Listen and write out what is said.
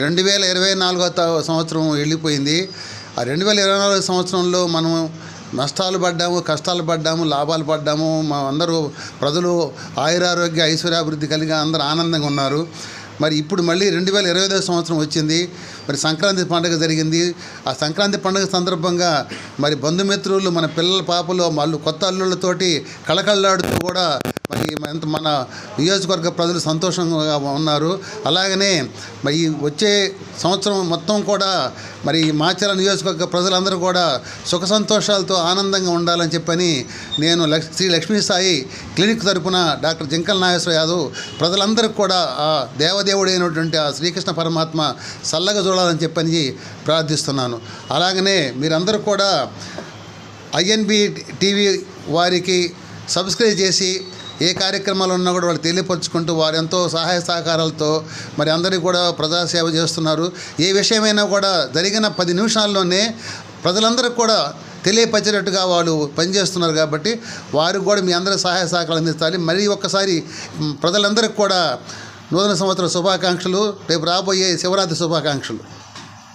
రెండు వేల ఇరవై నాలుగో సంవత్సరం వెళ్ళిపోయింది. ఆ రెండు వేల ఇరవై నాలుగో సంవత్సరంలో మనం నష్టాలు పడ్డాము కష్టాలు పడ్డాము లాభాలు పడ్డాము. మా అందరూ ప్రజలు ఆయురారోగ్య ఐశ్వర్యాభివృద్ధి కలిగి అందరూ ఆనందంగా ఉన్నారు. మరి ఇప్పుడు మళ్ళీ రెండు వేల ఇరవై ఐదో సంవత్సరం వచ్చింది. మరి సంక్రాంతి పండుగ జరిగింది. ఆ సంక్రాంతి పండుగ సందర్భంగా మరి బంధుమిత్రులు మన పిల్లల పాపలు వాళ్ళు కొత్త అల్లుళ్ళతోటి కళకళలాడుతూ కూడా మరి ఎంత మన నియోజకవర్గ ప్రజలు సంతోషంగా ఉన్నారు. అలాగనే మరి వచ్చే సంవత్సరం మొత్తం కూడా మరి ఈ నియోజకవర్గ ప్రజలందరూ కూడా సుఖ సంతోషాలతో ఆనందంగా ఉండాలని చెప్పని నేను శ్రీ లక్ష్మీ సాయి క్లినిక్ తరపున డాక్టర్ జింకల్ నాగేశ్వర యాదవ్ ప్రజలందరికీ కూడా ఆ దేవదేవుడైనటువంటి ఆ శ్రీకృష్ణ పరమాత్మ చల్లగా చూడాలని చెప్పని ప్రార్థిస్తున్నాను. అలాగనే మీరందరూ కూడా ఐఎన్బి టీవీ వారికి సబ్స్క్రైబ్ చేసి ఏ కార్యక్రమాలు ఉన్నా కూడా వాళ్ళు తెలియపరుచుకుంటూ వారు ఎంతో సహాయ సహకారాలతో మరి అందరికీ కూడా ప్రజాసేవ చేస్తున్నారు. ఏ విషయమైనా కూడా జరిగిన పది నిమిషాల్లోనే ప్రజలందరికీ కూడా తెలియపరిచేటట్టుగా వాళ్ళు పనిచేస్తున్నారు కాబట్టి వారికి కూడా మీ అందరి సహాయ సహకారాలు అందిస్తారు మరీ ఒక్కసారి ప్రజలందరికీ కూడా నూతన సంవత్సర శుభాకాంక్షలు. రేపు రాబోయే శివరాత్రి శుభాకాంక్షలు.